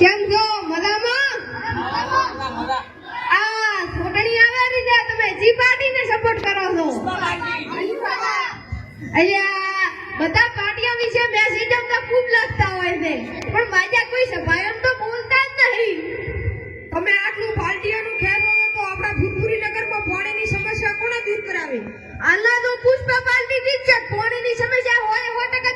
કેમ છો? મજામાં? આ ચૂંટણી આવે રીતે તમે જી પાર્ટીને સપોર્ટ કરો છો. અહીંયા બધા પાર્ટીઓ વિશે મેસેજ તો ખૂબ લખતા હોય છે. પણ બાજા કોઈ સભાયમ તો બોલતા જ નહીં. તમે આટલું પાર્ટીઓનું ખેલો તો આપણા ભૂતપુરી નગરમાં પાણીની સમસ્યા કોણે દૂર કરાવી? આના તો પુષ્પા પાર્ટી જ છે પાણીની સમસ્યા હોય સો ટકા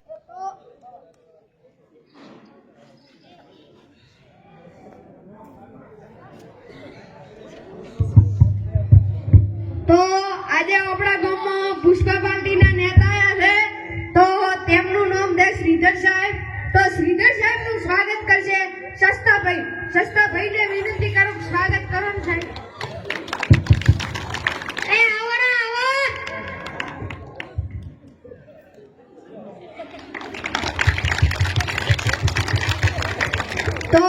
શ્રીધર સાહેબ. તો શ્રીધર સાહેબનું સ્વાગત કરશે. સસ્તાભાઈ ને વિનંતી કરું સ્વાગત કરો ને સાહેબ. એ આવો ને તો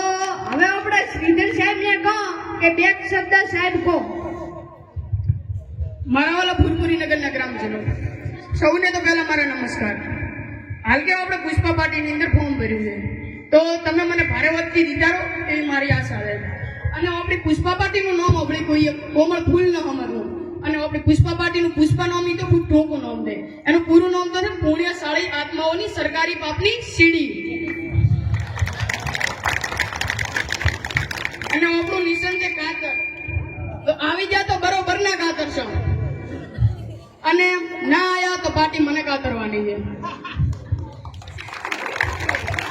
હવે આપણે શ્રીધર સાહેબને કહો કે બે શબ્દ સાહેબ કહો. મારા વાલા ફૂલપુરી નગરના ગ્રામજનો. સૌને તો પહેલા મારા નમસ્કાર. હાલ કે આપણે પુષ્પા પાર્ટીની અંદર ફોર્મ ભર્યું છે. તો તમે મને ભારે વધતી વિચારો એવી મારી આશા છે. અને આપણી પુષ્પા પાર્ટીનું નામ આપણે કોઈ કોમળ ફૂલ ન અમારું અને આપણી પુષ્પા પાર્ટીનું પુષ્પા નામ તો ખૂબ ટોકું નામ છે. એનું પૂરું નામ તો છે પુણ્યશાળી આત્માઓની સરકારી પાપની સીડી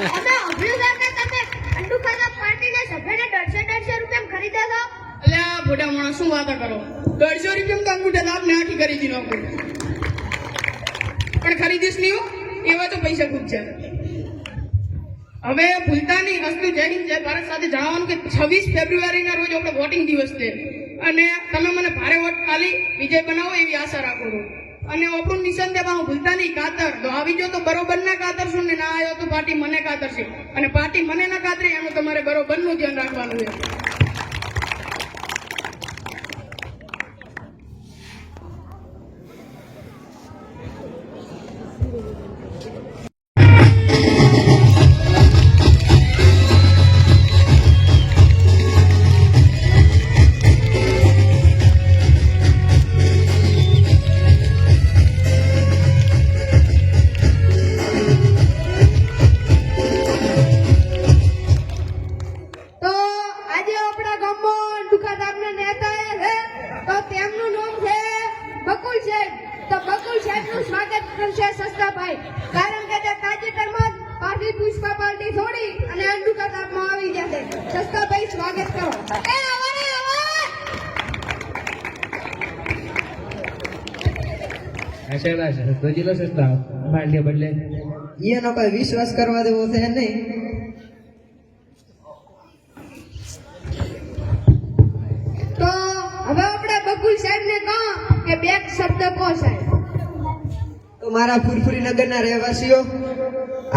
અમે અભ્યુદય કે તમે અંડુખાના પાર્ટીના સભ્યને દોઢસો દોઢસો રૂપિયા ખરીદો છો? આ મોટા માણસ, શું વાતો કરો? દોઢસો રૂપિયા તો અંગૂઠા દાબ ને આખી કરી દીધો પણ ખરીદીશ નહીં એવા તો પૈસા ખૂબ છે. હવે ભૂલતા નહીં અસ્તુ જય હિન્દ, જય ભારત. સાથે જણાવવાનું કે છવ્વીસ ફેબ્રુઆરીના રોજ આપણે વોટિંગ દિવસ છે. અને તમે મને ભારે વોટ ખાલી, વિજય બનાવો એવી આશા રાખું છું. અને આપણું નિશાન દેવા હું ભૂલતા નહીં, કાતર. તો આવી જો તો બરોબર ના કાતર છું ને, ના આવ્યો તો પાર્ટી મને કાતર છે અને પાર્ટી મને ના કાતરે, એનું તમારે બરોબરનું ધ્યાન રાખવાનું છે. તેમનું નામ છે બકુલ સાહેબ તો બકુલ સાહેબનું સ્વાગત કરશે સસ્તાભાઈ. કારણ કે તે તાજેતરમાં જ પાર્ટી પુષ્પા પાર્ટી છોડી અને અંડુકા તાપમાં આવી જશે સસ્તાભાઈ સ્વાગત કરો. એ આવો ને આવો! આશીર્વાદ છે ગજીલો સસ્તા ભાંડ્ય બદલે. એનો કોઈ વિશ્વાસ કરવા દેવો છે નહીં. આપણે સાહેબ ને કહો કે બે શબ્દ કહો સાહેબ. તો મારા ફુરફુરી નગરના રહેવાસીઓ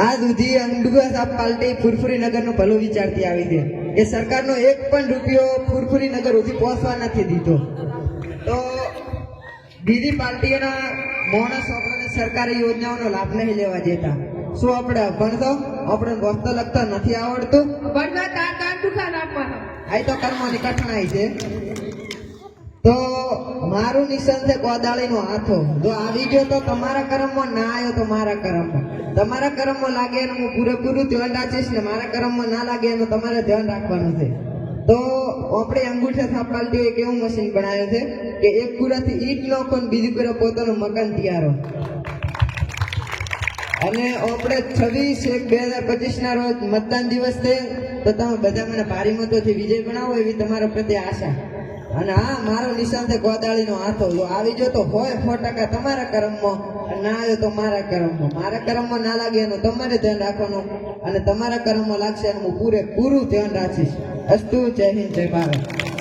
આ સુધી અંડુગા પાર્ટી ફુરફુરી નગરનો ભલો વિચારતી આવી છે એ સરકારનો એક પણ રૂપિયો ફુરફુરી નગર સુધી પહોંચવા નથી દીધો. તો બીજી પાર્ટીઓના માણસ છોકરાને સરકારી યોજનાઓનો લાભ નહીં લેવા દેતા. શું આપણે ભણતો આપણે વસ્તુ લખતા નથી આવડતું? ભણવા તાર તાર દુખા રાખવાનો. આ તો કર્મોની કઠણાઈ છે. તો મારું નિશાન છે કોદાળીનો હાથો. જો આવી ગયો તો તમારા કર્મમાં ના આવ્યો તો મારા કર્મમાં. તમારા કર્મમાં લાગે એનું હું પૂરેપૂરું ધ્યાન રાખીશ ને મારા કર્મમાં ના લાગે એનું તમારે ધ્યાન રાખવાનું છે. તો આપણે અંગૂઠા થાપાલટી એક એવું મશીન બનાવ્યું છે કે એક કુરાથી ઈટ નાખો ને બીજી કુરા પોતાનું મકાન તૈયાર. અને આપણે છવ્વીસ એક બે હજાર પચીસ ના રોજ મતદાન દિવસ છે, તો તમે બધા મને ભારી મતોથી વિજય બનાવો એવી તમારા પ્રત્યે આશા. અને હા મારો નિશાન છે ગોદાળીનો હાથો જો આવી જો તો હોય સો ટકા તમારા કર્મમાં ના આવ્યો તો મારા કર્મમાં. મારા કર્મમાં ના લાગે એનું તમારે ધ્યાન રાખવાનું, અને તમારા કર્મમાં લાગશે એનું હું પૂરેપૂરું ધ્યાન રાખીશ. અસ્તુ જય હિન્દ, જય ભારત.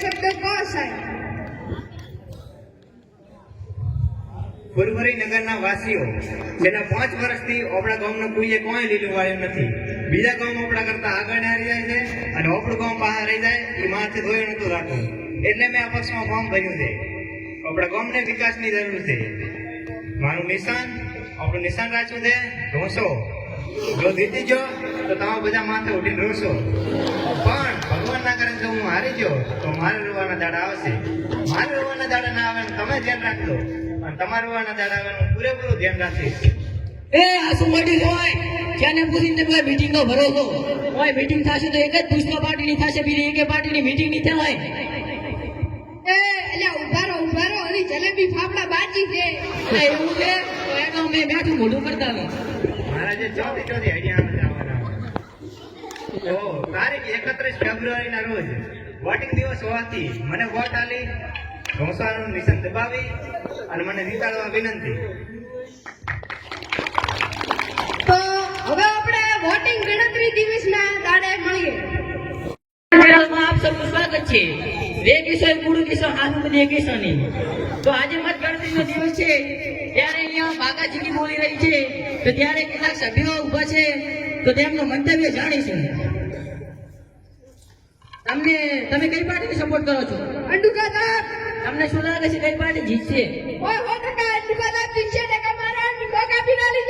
શબ્દો કહો સાહેબ? ફુલમરી નગરના વાસીઓ જેના પાંચ વર્ષથી આપણા ગામનું કોઈએ કોઈ લીલું વાળ્યું નથી. બીજા ગામ આપણા કરતા આગળ હારી જાય છે અને આપણું ગામ બહાર રહી જાય, એ માથે ધોયું નતું રાખવું. એટલે મેં આ ફોર્મ ભર્યું છે. આપણા ગામને વિકાસની જરૂર છે. મારું નિશાન, આપણું નિશાન રાખ્યું છે, ઢોસો. જો જીતી જો તો તમે બધા માથે ઉઠીને ઢોસો. પણ ભગવાન ના કરે જો હું હારી ગયો. તો મારે રોવાના દાડા આવશે. મારે રોવાના દાડા ના આવે તમે ધ્યાન રાખજો. અને તમારે રોવાના દાડા આવે હું પૂરેપૂરું ધ્યાન રાખીશ. એ આ શું હોય? ક્યાંને પૂછીને કોઈ મીટિંગનો ભરોસો? ઓય મીટિંગ થશે તો એક જ પુષ્પા પાર્ટી ની થશે બીજી એક પાર્ટી ની મીટિંગ નહીં થાય એ એટલે ઉભારો ઉભારો અને જલેબી ફાફડા બાજી છે. આ એવું છે? તો એનો મેં બેઠું મોઢું કરતા મહારાજે ચોથી ચોથી આઈડિયા તારીખ એકત્રીસ ફેબ્રુઆરી ના રોજ વોટિંગ દિવસ હોવાથી મને વોટ આલી ઢોસાનું નિશાન દબાવી અને મને જીતાડવા વિનંતી. તો હવે આપણે વોટિંગ ગણતરી દિવસના દાડે મળીએ. આપ સૌનું સ્વાગત છે. બે એક મૂળ કિસ્સો હાથું બધી એક કિસ્સો તો આજે મત ગણતરીનો દિવસ છે. ત્યારે અહીંયા બાગાજીની બોલી રહી છે. તો ત્યારે કેટલાક સભ્યો ઊભા છે. તો તેમનું મંતવ્ય જાણીશું. તમને તમે કઈ પાર્ટીને સપોર્ટ કરો છો? અંડુકાદાર તમને શું લાગે છે કઈ પાર્ટી જીતશે? ઓય હો ટકા જીતશે ને કે મારા અંડુકો કાપી નાલી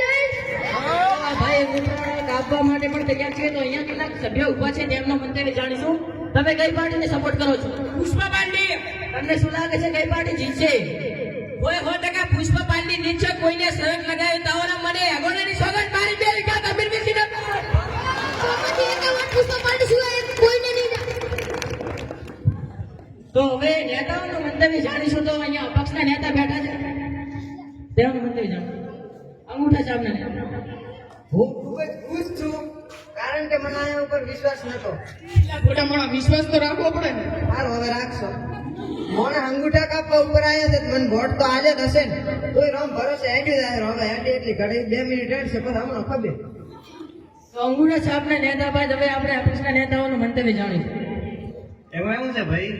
આ ભાઈ ઉત્તરાયણ કાપવા માટે પણ તૈયાર છે. તો અહીંયા કેટલાક સભ્યો ઊભા છે તેમનો મંતવ્ય જાણીશું. તમે કઈ પાર્ટીને સપોર્ટ કરો છો? પુષ્પા પાંડે. તમને શું લાગે છે કઈ પાર્ટી જીતશે? કોઈ સો ટકા પુષ્પા પાંડે નીચે કોઈને સહયોગ લગાવે તાઓના મને નેતાઓનું મંતવ્ય જાણીશું તો અહીંયા અપક્ષના નેતા બેઠા છે. તેઓનું મંતવ્ય જાણો અંગૂઠા સામના નેતા. હું ખૂબ જ ખુશ છું કારણ કે મને આના ઉપર વિશ્વાસ નતો ખોટા માણસ વિશ્વાસ તો રાખવો પડે ને. સારું હવે રાખશો. મને અંગૂઠા કાપવા ઉપર આવ્યા છે મને વોટ તો આજે જ હશે ને. તોય રમ ભરોસે હેડી જાય હવે હેડી એટલી ઘડી બે મિનિટ હેડશે પછી હમણાં ખબર. તો અંગૂઠા છાપના નેતા બાદ હવે આપણે અપક્ષના નેતાઓનું મંતવ્ય જાણીશું. એમાં એવું છે ભાઈ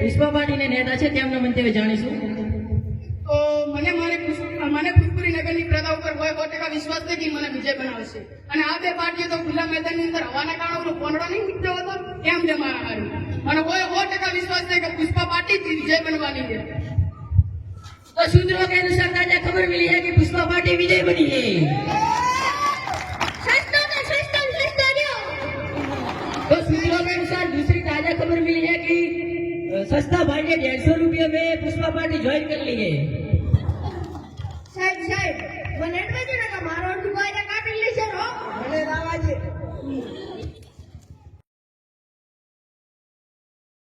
પુષ્પા નેતા છે, તેમના મંતે જાણીશું. તો મને મારે મને પુષ્પરી નગરની પ્રજા ઉપર કોઈ વિશ્વાસ છે મને વિજય બનાવશે. અને આ બે તો ખુલ્લા મેદાનની અંદર હવાના કારણે પોંડો નહીં ઉઠતો હતો, એમ જે મારા મને કોઈ સો વિશ્વાસ છે કે પુષ્પા પાટી વિજય બનવાની છે તો સૂત્રો કે અનુસાર તાજા ખબર મળી છે કે પુષ્પા પાટી વિજય બની ગઈ. सस्ता भाई ने डेढ़ सौ रुपये में पुष्पा पार्टी ज्वाइन कर ली है साहब साहब 100 बजे का मारो